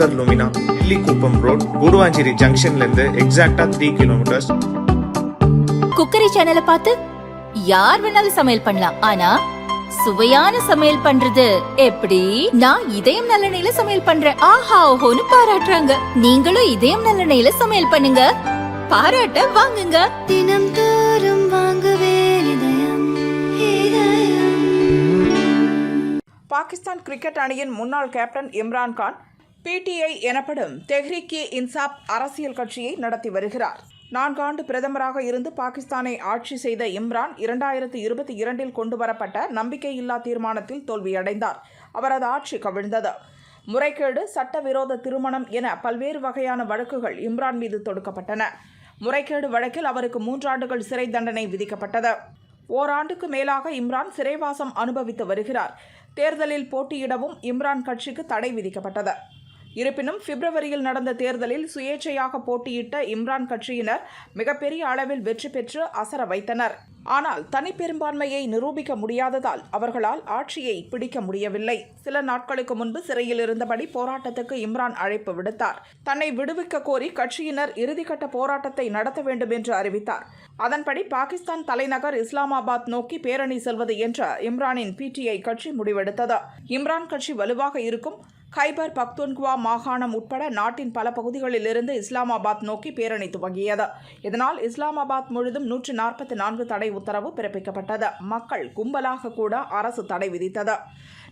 Shankar Lumina இல்லி குப்பம் road Guduvanchery ஜங்ஷன்ல இருந்து எக்ஸாக்டா த்ரீ கிலோமீட்டர்ஸ் குக்கரி சேனலை பார்த்து யார் வேணாலும் சமையல் பண்ணலாம். ஆனா சுவையான சமையல் பண்றது எப்படி? நான் இதயம் நல்லெண்ணெயில சமையல் பண்றேன். ஆஹா ஓஹோன்னு பாராட்டுறாங்க. நீங்களும் இதயம் நல்லெண்ணெயில சமையல் பண்ணுங்க. பாராட்ட வாங்குங்க. தினம் தோறும் வாங்குவே பாகிஸ்தான் கிரிக்கெட் அணியின் முன்னாள் கேப்டன் இம்ரான் கான் பிடிஐ எனப்படும் தெஹ்ரிக் இ இன்சாப் அரசியல் கட்சியை நடத்தி வருகிறார். நான்காண்டு பிரதமராக இருந்து பாகிஸ்தானை ஆட்சி செய்த இம்ரான் இரண்டாயிரத்து இருபத்தி இரண்டில் கொண்டுவரப்பட்ட நம்பிக்கையில்லா தீர்மானத்தில் தோல்வியடைந்தார். அவரது ஆட்சி கவிழ்ந்தது. முறைகேடு சட்டவிரோத திருமணம் என பல்வேறு வகையான வழக்குகள் இம்ரான் மீது தொடுக்கப்பட்டன. முறைகேடு வழக்கில் அவருக்கு மூன்றாண்டுகள் சிறை தண்டனை விதிக்கப்பட்டது. ஓராண்டுக்கு மேலாக இம்ரான் சிறைவாசம் அனுபவித்து வருகிறார். தேர்தலில் போட்டியிடவும் இம்ரான் கட்சிக்கு தடை விதிக்கப்பட்டது. இருப்பினும் பிப்ரவரியில் நடந்த தேர்தலில் சுயேட்சையாக போட்டியிட்ட இம்ரான் கட்சியினர் மிகப்பெரிய அளவில் வெற்றி பெற்று அசர வைத்தனர். ஆனால் தனிப்பெரும்பான்மையை நிரூபிக்க முடியாததால் அவர்களால் ஆட்சியை பிடிக்க முடியவில்லை. சில நாட்களுக்கு முன்பு சிறையில் இருந்தபடி போராட்டத்துக்கு இம்ரான் அழைப்பு விடுத்தார். தன்னை விடுவிக்க கோரி கட்சியினர் இறுதிக்கட்ட போராட்டத்தை நடத்த வேண்டும் என்று அறிவித்தார். அதன்படி பாகிஸ்தான் தலைநகர் இஸ்லாமாபாத் நோக்கி பேரணி செல்வது என்ற இம்ரானின் பிடிஐ கட்சி முடிவெடுத்தது. இம்ரான் கட்சி வலுவாக இருக்கும் கைபர் பக்துன்குவா மாகாணம் உட்பட நாட்டின் பல பகுதிகளிலிருந்து இஸ்லாமாபாத் நோக்கி பேரணி துவங்கியது. இதனால் இஸ்லாமாபாத் முழுதும் நூற்று நாற்பத்தி நான்கு தடை உத்தரவு பிறப்பிக்கப்பட்டது. மக்கள் கும்பலாக கூட அரசு தடை விதித்தது.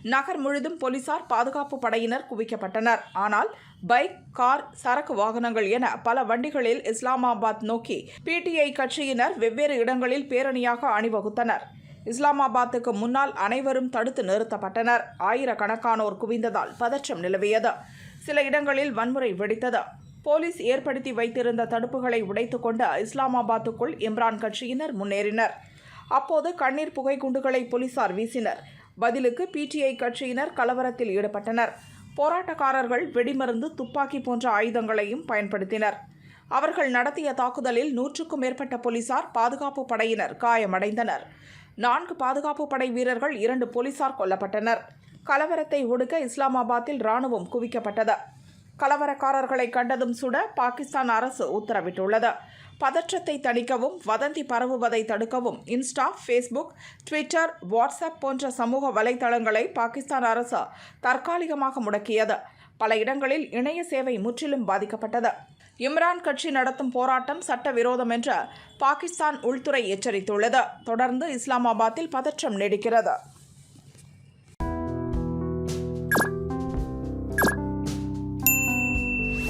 நகர் முழுதும் போலீசார் பாதுகாப்பு படையினர் குவிக்கப்பட்டனர். ஆனால் பைக் கார் சரக்கு வாகனங்கள் என பல வண்டிகளில் இஸ்லாமாபாத் நோக்கி பிடிஐ கட்சியினர் வெவ்வேறு இடங்களில் பேரணியாக அணிவகுத்தனர். இஸ்லாமாபாத்துக்கு முன்னால் அனைவரும் தடுத்து நிறுத்தப்பட்டனர். ஆயிரக்கணக்கானோர் குவிந்ததால் பதற்றம் நிலவியது. சில இடங்களில் வன்முறை வெடித்தது. போலீஸ் ஏற்படுத்தி வைத்திருந்த தடுப்புகளை உடைத்துக்கொண்டு இஸ்லாமாபாத்துக்குள் இம்ரான் கட்சியினர் முன்னேறினர். அப்போது கண்ணீர் புகை குண்டுகளை போலீசார் வீசினர். பதிலுக்கு பிடிஐ கட்சியினர் கலவரத்தில் ஈடுபட்டனர். போராட்டக்காரர்கள் வெடிமருந்து துப்பாக்கி போன்ற ஆயுதங்களையும் பயன்படுத்தினர். அவர்கள் நடத்திய தாக்குதலில் நூற்றுக்கும் மேற்பட்ட போலீசார் பாதுகாப்பு படையினர் காயமடைந்தனர். நான்கு பாதுகாப்பு படை வீரர்கள் இரண்டு போலீசார் கொல்லப்பட்டனர். கலவரத்தை ஒடுக்க இஸ்லாமாபாத்தில் ராணுவம் குவிக்கப்பட்டது. கலவரக்காரர்களை கண்டதும் சுட பாகிஸ்தான் அரசு உத்தரவிட்டுள்ளது. பதற்றத்தை தணிக்கவும் வதந்தி பரவுவதை தடுக்கவும் இன்ஸ்டா ஃபேஸ்புக் ட்விட்டர் வாட்ஸ்அப் போன்ற சமூக வலைதளங்களை பாகிஸ்தான் அரசு தற்காலிகமாக முடக்கியது. பல இடங்களில் இணைய சேவை முற்றிலும் பாதிக்கப்பட்டது. இம்ரான் கட்சி நடத்தும் போராட்டம் சட்டவிரோதம் என்று பாகிஸ்தான் உள்துறை எச்சரித்துள்ளது. தொடர்ந்து இஸ்லாமாபாத்தில் பதற்றம் நீடிக்கிறது.